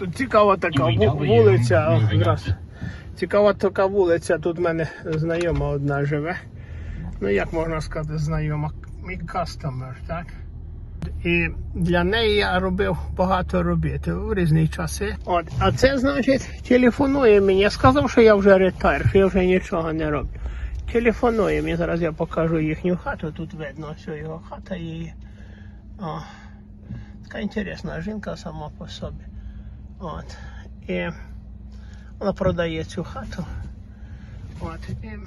Тут цікава така вулиця. Здрасте. Цікава така вулиця. Тут в мене знайома одна живе. Ну, як можна сказати, знайома. Мій кастомер, так? І для неї я робив багато робіт в різні часи. От, а це значить телефонує мені. Я сказав, що я вже ретайр, що я вже нічого не роблю. Телефонує мені. Зараз я покажу їхню хату. Тут видно, що його хата її. О, така інтересна жінка сама по собі. От. І вона продає цю хату. От. І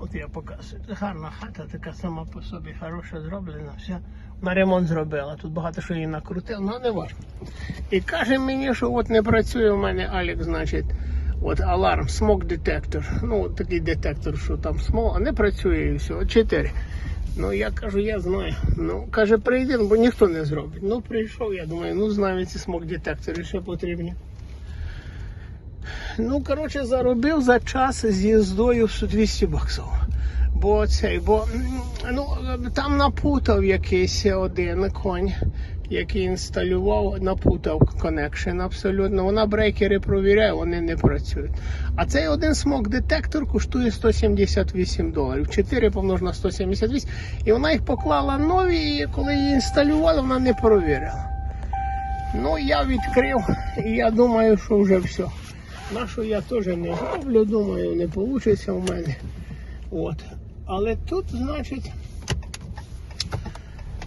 От я показую. Це Гарна хата, така сама по собі, хороша зроблена, вся. На ремонт зробила. Тут багато що її накрутив, ну не важко. І каже мені, що от не працює у мене Алік, значить, от аларм, смок детектор. Ну, такий детектор, що там смог, а не працює і все. От чотири. Ну я кажу, я знаю. Ну, каже, прийди, бо ніхто не зробить. Ну, прийшов, я думаю, ну знаю ці смок детектори, ще потрібні. Ну, коротше, заробив за час з їздою 200 баксів. Бо цей, бо ну, там напутав якийсь один конь, який інсталював, напутав коннекшн абсолютно. Вона брейкери провіряє, вони не працюють. А цей один смок детектор коштує 178 доларів. 4 помнож на 178. І вона їх поклала нові, і коли її інсталювали, вона не провірила. Ну, я відкрив, і я думаю, що вже все. Нашу я теж не зроблю, думаю, не вийде у мене. От. Але тут, значить,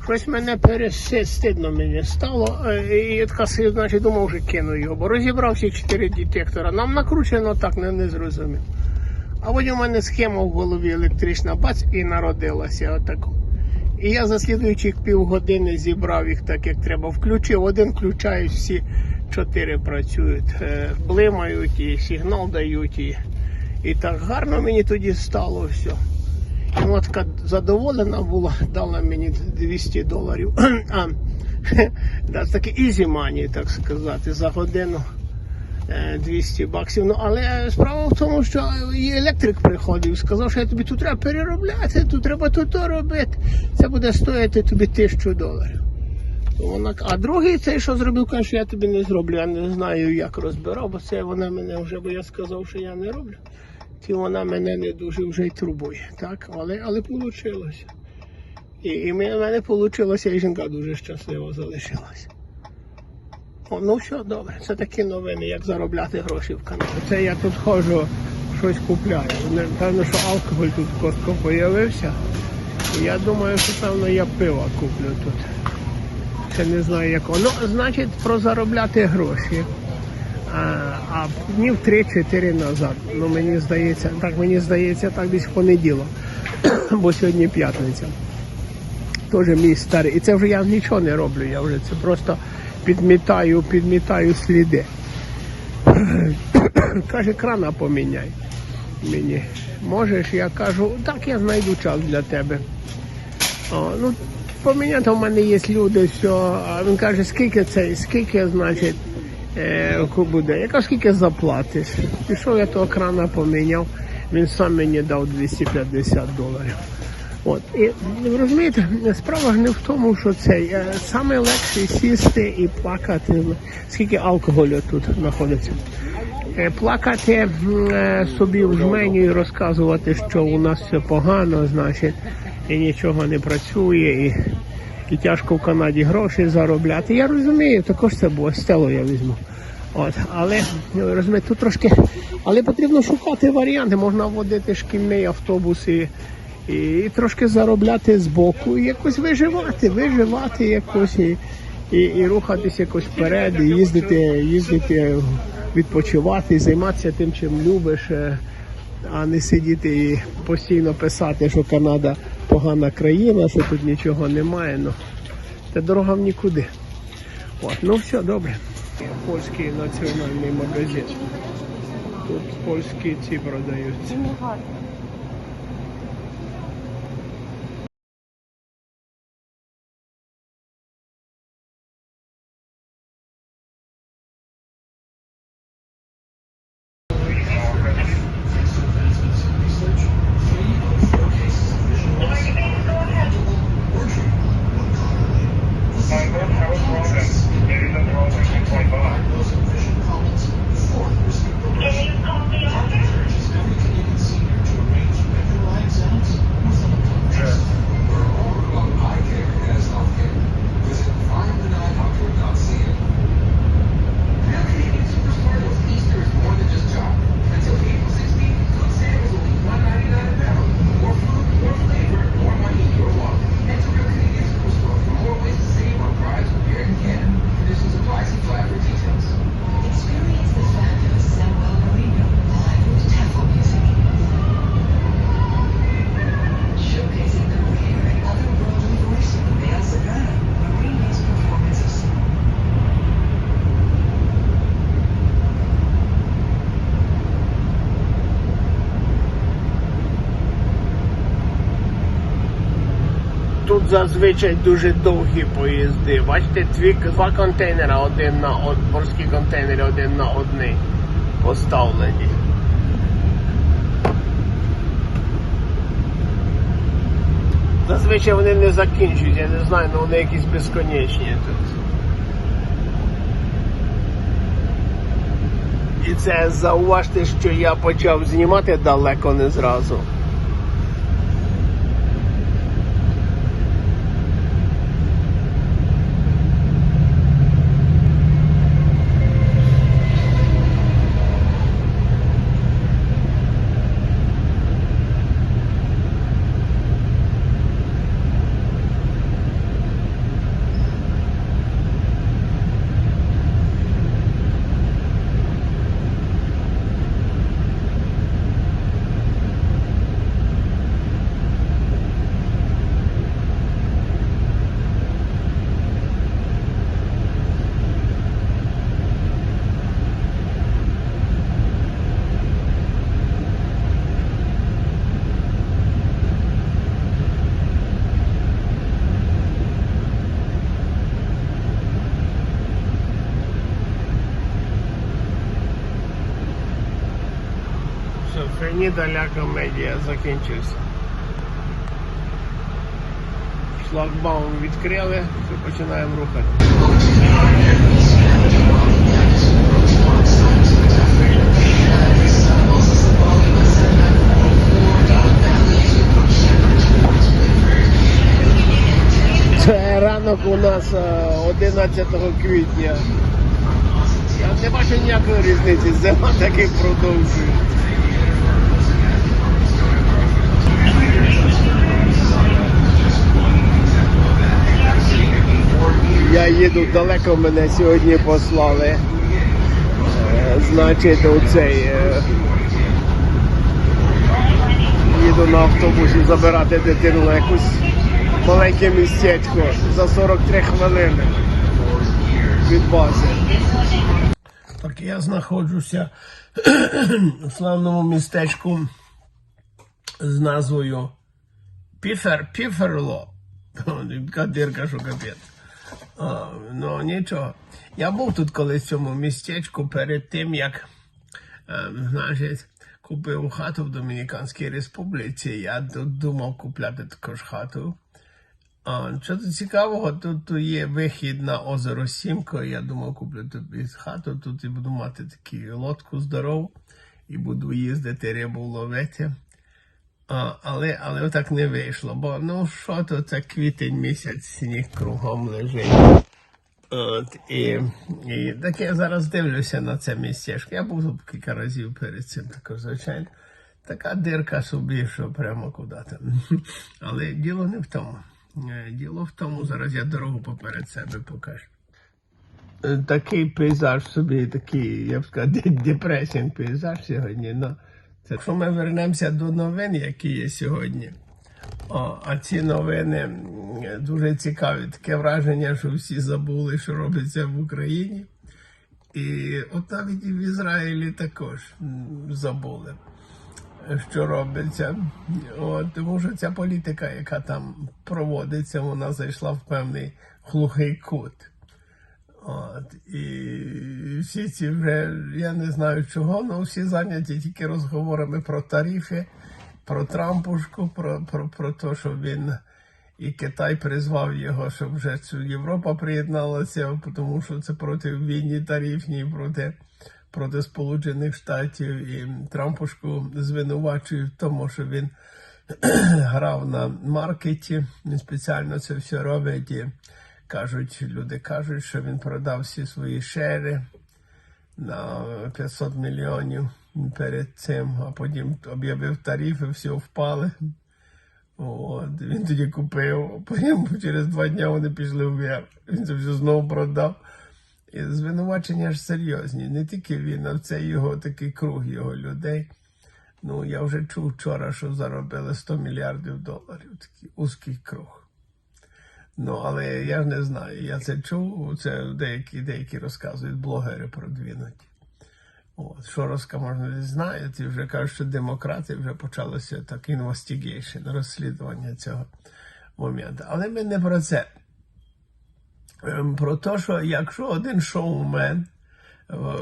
щось мене пересе мені стало. Е, І я така значить, думав, вже кину його, бо розібрав всі чотири детектора. Нам накручено так, не, не зрозумів. А потім у мене схема в голові електрична, бац, і народилася отако. І я за слідуючих півгодини зібрав їх так, як треба. Включив один, включаю, всі чотири працюють, е, блимають і сигнал дають. І, і так гарно мені тоді стало все. І задоволена була, дала мені 200 доларів. А, да, таке easy money, так сказати, за годину. е, 200 баксів. Ну, але справа в тому, що і електрик приходив, сказав, що я тобі тут треба переробляти, тут треба тут робити. Це буде стоїти тобі тисячу доларів. Вона, а другий цей, що зробив, каже, що я тобі не зроблю. Я не знаю, як розбирав, бо це вона мене вже, бо я сказав, що я не роблю. Ті вона мене не дуже вже й турбує. Так? Але, але вийшло. І, і в мене вийшло, і жінка дуже щаслива залишилася. Ну все добре, це такі новини, як заробляти гроші в Канаді. Це я тут ходжу, щось купляю. Певно, що алкоголь тут в Костко з'явився. Я думаю, що певно я пиво куплю тут. Ще не знаю якого. Ну, значить, про заробляти гроші. А, днів 3-4 назад. Ну мені здається, так мені здається, так десь в понеділок. Бо сьогодні п'ятниця. Теж мій старий. І це вже я нічого не роблю. Я вже це просто підмітаю, підмітаю сліди. Каже, крана поміняй мені. Можеш, я кажу, так я знайду час для тебе. О, ну, поміняти в мене є люди, що він каже, скільки це, скільки, значить, е, буде. Я кажу, скільки заплатиш. Пішов я того крана поміняв, він сам мені дав 250 доларів. От, і розумієте, справа ж не в тому, що це е, саме легше сісти і плакати, скільки алкоголю тут знаходиться. Е, Плакати е, собі в жменю і розказувати, що у нас все погано, значить, і нічого не працює, і, і тяжко в Канаді гроші заробляти. Я розумію, також це було стело я візьму. От, але ну, розумієте, тут трошки, але потрібно шукати варіанти. Можна водити шкільний автобус і, і, трошки заробляти з боку, і якось виживати, виживати якось і, і, і рухатись якось вперед, і їздити, їздити, відпочивати, займатися тим, чим любиш, е, а не сидіти і постійно писати, що Канада погана країна, що тут нічого немає. Ну, це дорога в нікуди. От, ну все добре. Польський національний магазин. Тут польські ці продаються. Зазвичай дуже довгі поїзди. Бачите, дві, два контейнера, один на од, морські контейнери, один на одний поставлені. Зазвичай вони не закінчують, я не знаю, але вони якісь безконечні тут. І це зауважте, що я почав знімати далеко не зразу. Все, Феніда ля комедія закінчився. Шлагбаум відкрили, все, починаємо рухати. Це ранок у нас е, 11 квітня. Я не бачу ніякої різниці, зима таки продовжує. Я їду далеко, мене сьогодні послали. Е, Значить, оцей. е, Їду на автобусі забирати дитину якусь маленьке містечко за 43 хвилини від бази. Так я знаходжуся в славному містечку з назвою Піфер, Піферло. Така дирка, що капець. А, ну нічого. Я був тут колись в цьому містечку перед тим, як е, значить, купив хату в Домініканській Республіці. Я тут думав купляти також хату. А, що тут цікавого, тут, є вихід на озеро Сімко. Я думав, куплю тобі хату тут і буду мати таку лодку здорову і буду їздити рибу ловити. А, але, але отак не вийшло, бо ну що то це квітень місяць, сніг кругом лежить. От, і, і так я зараз дивлюся на це містечко. Я був тут кілька разів перед цим, також, звичайно. Така дирка собі, що прямо куди. Але діло не в тому. Е, Діло в тому, зараз я дорогу поперед себе покажу. Е, Такий пейзаж собі, такий, я б сказав, де- депресінг пейзаж сьогодні. Це, якщо ми вернемося до новин, які є сьогодні. О, а ці новини дуже цікаві. Таке враження, що всі забули, що робиться в Україні. І от навіть в Ізраїлі також забули, що робиться. От, тому що ця політика, яка там проводиться, вона зайшла в певний глухий кут. От, і всі ці вже, я не знаю чого, але всі зайняті тільки розговорами про тарифи, про Трампушку, про, про, про те, що він І Китай призвав його, щоб вже цю Європа приєдналася, тому що це проти війні тарифній, проти, проти Сполучених Штатів. І Трампушку звинувачують в тому, що він грав на маркеті, спеціально це все робить. Кажуть, люди кажуть, що він продав всі свої шери на 500 мільйонів перед цим, а потім об'явив тарифи, все впали. От, він тоді купив, а потім через два дні вони пішли вверх. Він це все знову продав. І звинувачення ж серйозні. Не тільки він, а це його такий круг його людей. Ну, я вже чув вчора, що заробили 100 мільярдів доларів. Такий узкий круг. Ну, але я не знаю. Я це чув, це деякі, деякі розказують блогери продвинуті. От, що знає, і вже кажуть, що демократи вже почалося так інвестигейшн, розслідування цього моменту. Але ми не про це. Ем, Про те, що якщо один шоумен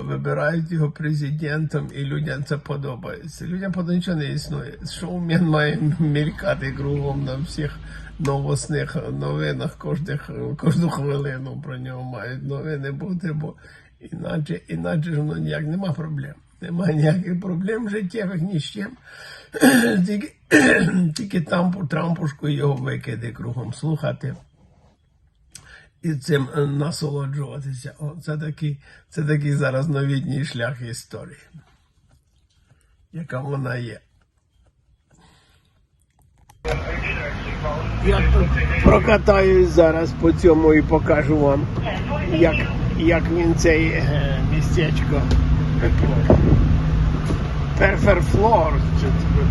вибирають його президентом і людям це подобається. Людям подобається нічого не існує. Шоумен має мелькати кругом на всіх новосних новинах кожних, кожну хвилину про нього мають новини бути, бо іначе, іначе ж воно ніяк нема проблем. Немає ніяких проблем життєвих ні з чим. Тільки, тільки там по Трампушку його викиди кругом слухати і цим е, насолоджуватися. О, це такий, це такий зараз новітній шлях історії, яка вона є. Я прокатаюсь зараз по цьому і покажу вам, як, як він цей е, містечко. Перферфлор,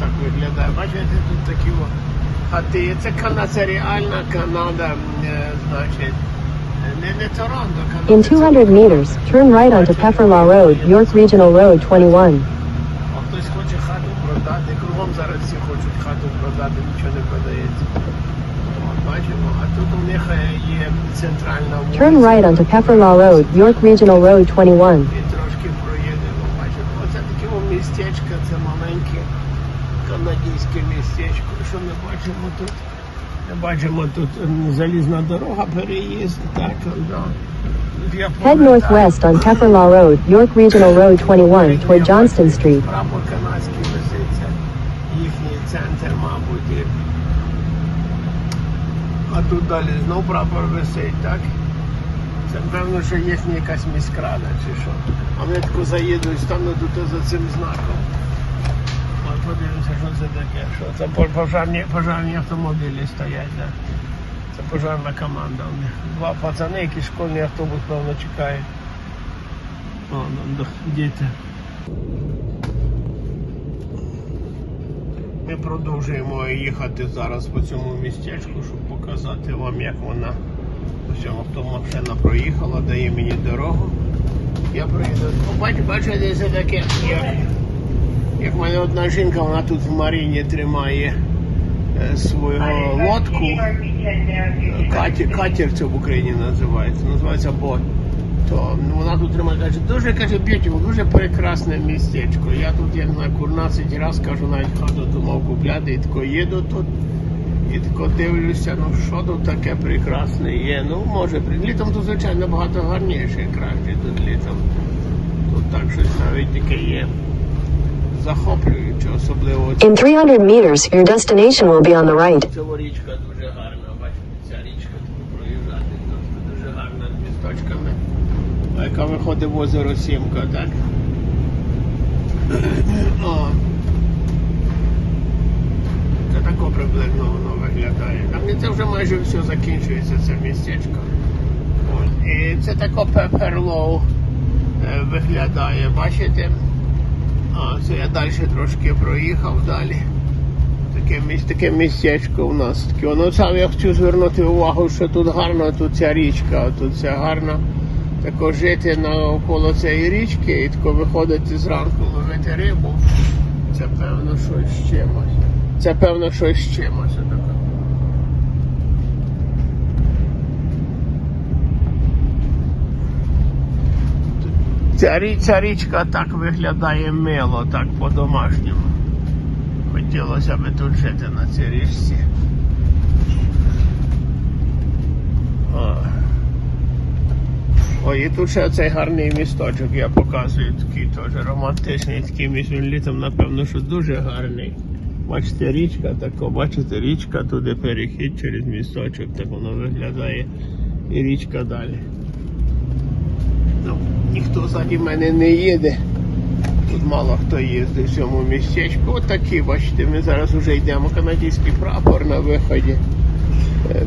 так виглядає. Бачите, тут такі хати. Це Кана, це реальна Канада, значить. In це- 200 meters, turn right onto Pefferlaw Road, York Regional Road 21. А хтось хоче хату продати, кругом зараз всі хочуть хату продати, нічого не продається. От, бачимо, а тут у них е, є центральна вулиця. Turn right onto Pefferlaw Road, York Regional Road 21. І трошки проїдемо, бачимо. Оце таке о містечко, це маленьке канадське містечко. Що ми бачимо тут? Бачимо тут залізна дорога, переїзд, так, да. Head northwest on Pefferlaw Road, York Regional Road 21, toward Johnston Street. Прапор канадський виситься, їхній центр, мабуть. А тут далі знов прапор висить, так? Це певно, що їхня якась міськрада чи що. А тако заїду і стану тут за цим знаком. Подивимося, що це таке. Що це пож- пожарні, пожарні автомобілі стоять, так? Це пожарна команда у них. Два пацани, які школьний автобус, певно, чекають. О, ну, діти. Ми продовжуємо їхати зараз по цьому містечку, щоб показати вам, як вона хто машина проїхала, дає мені дорогу. Я проїду. Ну, бач, бачите, це таке, як, в мене одна жінка, вона тут в Маріні тримає е, свою лодку. Катер, катер це в Україні називається, називається бот. То вона тут тримає, каже, дуже каже, beautiful, дуже прекрасне містечко. Я тут, я не знаю, 14 разів кажу, навіть хату думав купляти, і тако їду тут. І тако дивлюся, ну що тут таке прекрасне є. Ну, може, при- літом тут, звичайно, набагато гарніше, краще тут літом. Тут так щось навіть таке є захоплююче, особливо In 300 meters, your destination will be on the right. Річка дуже гарна, бачите, ця річка тут проїжджати просто дуже гарна з місточками, яка виходить в озеро Сімка, так? О. Це тако приблизно воно виглядає. Там це вже майже все закінчується, це містечко. І це тако пеперлоу е, виглядає, бачите? А, я далі трошки проїхав далі. Таке, таке містечко у нас. Таке. Ну сам я хочу звернути увагу, що тут гарна тут ця річка, тут ця гарна. Тако жити навколо цієї річки і тако виходити зранку ловити рибу. Це певно щось з чимось. Це певно щось з чимось. отако. Ця, річка так виглядає мило, так по-домашньому. Хотілося б тут жити на цій річці. Ой, і тут ще цей гарний місточок я показую, такий теж романтичний, такий він літом, напевно, що дуже гарний. Бачите, річка, тако, бачите, річка, туди перехід через місточок, так воно виглядає. І річка далі. Ніхто ззаді мене не їде. Тут мало хто їздить в цьому містечку. Отакі, бачите, ми зараз вже йдемо. Канадський прапор на виході. Е,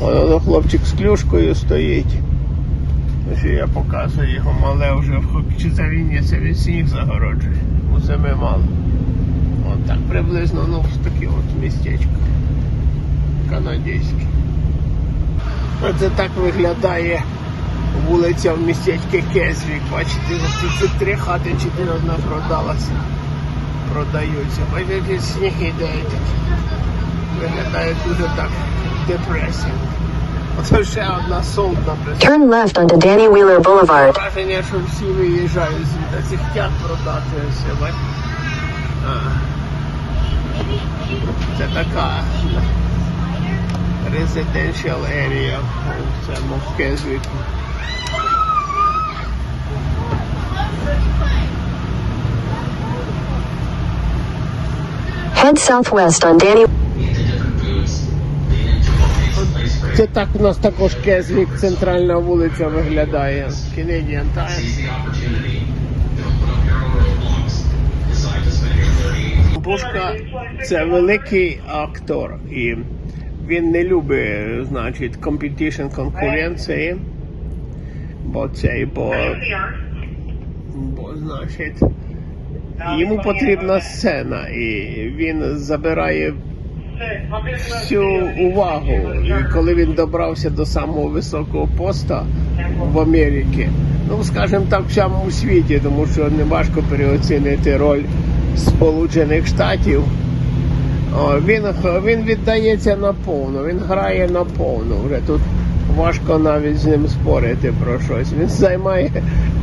Воно хлопчик з клюшкою стоїть. Ось я показую його мале вже в він є, це він сніг загороджує. Усе ми мало. От так приблизно, ну, таке от містечко. Канадське. Оце так виглядає вулиця в містечці Кезвік. Бачите, тут це три хати, чотири одна продалася. Продаються. Бачите, сніг іде. Виглядає дуже так депресивно. Оце ще одна солд написана. Turn left onto Danny Wheeler Boulevard. Враження, що всі виїжджають звідти, всі хочуть продати все, бачите? Це така residential area в цьому в Кезвіку. Head southwest on Danny. Це так у нас також Кезвік, центральна вулиця виглядає. Canadian Times. Бушка це великий актор, і він не любить, значить, competition, конкуренції. Бо цей, бо, бо значить, йому потрібна сцена, і він забирає всю увагу. І коли він добрався до самого високого поста в Америці, ну скажімо так, в всьому світі, тому що не важко переоцінити роль Сполучених Штатів. О, він, він віддається наповну, він грає наповну. Вже тут важко навіть з ним спорити про щось. Він займає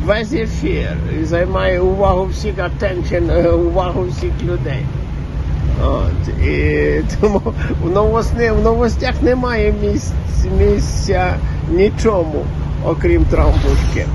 весь ефір, і займає увагу всіх attention, е, увагу всіх людей. От, і тому в, новосни, в новостях немає місць, місця нічому, окрім Трампушки.